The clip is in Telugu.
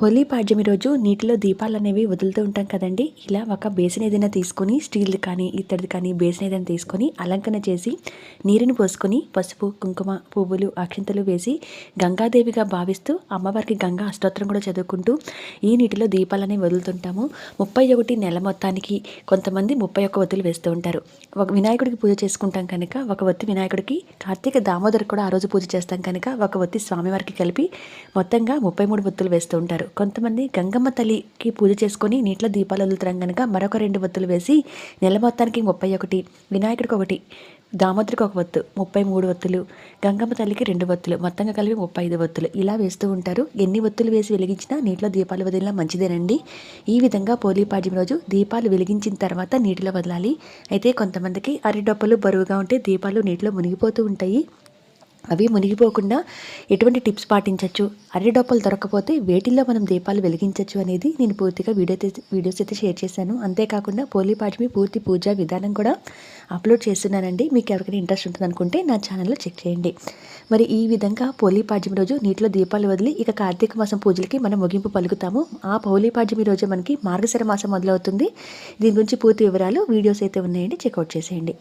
హోలీ పాడ్యమి రోజు నీటిలో దీపాలు అనేవి వదులుతూ ఉంటాం కదండి. ఇలా ఒక బేసిన్ ఏదైనా తీసుకొని స్టీల్ది కానీ ఇత్తడిది కానీ బేసిన్ ఏదైనా తీసుకొని అలంకరణ చేసి నీరుని పోసుకొని పసుపు కుంకుమ పువ్వులు అక్షింతలు వేసి గంగాదేవిగా భావిస్తూ అమ్మవారికి గంగా అష్టోత్తరం కూడా చదువుకుంటూ ఈ నీటిలో దీపాలు అనేవి వదులుతుంటాము. ముప్పై ఒకటి నెల మొత్తానికి కొంతమంది ముప్పై ఒక్క వత్తులు వేస్తూ ఉంటారు. ఒక వినాయకుడికి పూజ చేసుకుంటాం కనుక ఒక వత్తి వినాయకుడికి కార్తీక దామోదర్ కూడా ఆ రోజు పూజ చేస్తాం కనుక ఒక వత్తి స్వామివారికి కలిపి మొత్తంగా ముప్పై మూడు వత్తులు వేస్తూ ఉంటారు. కొంతమంది గంగమ్మ తల్లికి పూజ చేసుకొని నీటిలో దీపాలు వదులుతాం కనుక మరొక రెండు ఒత్తులు వేసి నెల మొత్తానికి ముప్పై ఒకటి వినాయకుడికి ఒకటి దామోదరికి ఒక వత్తు ముప్పై మూడు వత్తులు గంగమ్మ తల్లికి రెండు వత్తులు మొత్తంగా కలిపి ముప్పై ఐదు వత్తులు. ఇలా వేస్తూ ఉంటారు. ఎన్ని వత్తులు వేసి వెలిగించినా నీటిలో దీపాలు వదిలినా మంచిదేనండి. ఈ విధంగా పోలీపాడ్యం రోజు దీపాలు వెలిగించిన తర్వాత నీటిలో వదలాలి. అయితే కొంతమందికి అరిడొప్పలు బరువుగా ఉంటే దీపాలు నీటిలో మునిగిపోతూ ఉంటాయి. అవి మునిగిపోకుండా ఎటువంటి టిప్స్ పాటించవచ్చు అరిడొప్పలు దొరకకపోతే వేటిల్లో మనం దీపాలు వెలిగించవచ్చు అనేది నేను పూర్తిగా వీడియో వీడియోస్ అయితే షేర్ చేశాను. అంతేకాకుండా పోలీపాఠమి పూర్తి పూజా విధానం కూడా అప్లోడ్ చేస్తున్నానండి. మీకు ఎవరికైనా ఇంట్రెస్ట్ ఉంటుంది అనుకుంటే నా ఛానల్లో చెక్ చేయండి. మరి ఈ విధంగా పోలీపాడ్యమి రోజు నీటిలో దీపాలు వదిలి ఇక కార్తీక మాసం పూజలకి మనం ముగింపు పలుకుతాము. ఆ పోలీపాడ్యమి రోజు మనకి మార్గశర మాసం మొదలవుతుంది. దీని గురించి పూర్తి వివరాలు వీడియోస్ అయితే ఉన్నాయండి. చెక్అవుట్ చేసేయండి.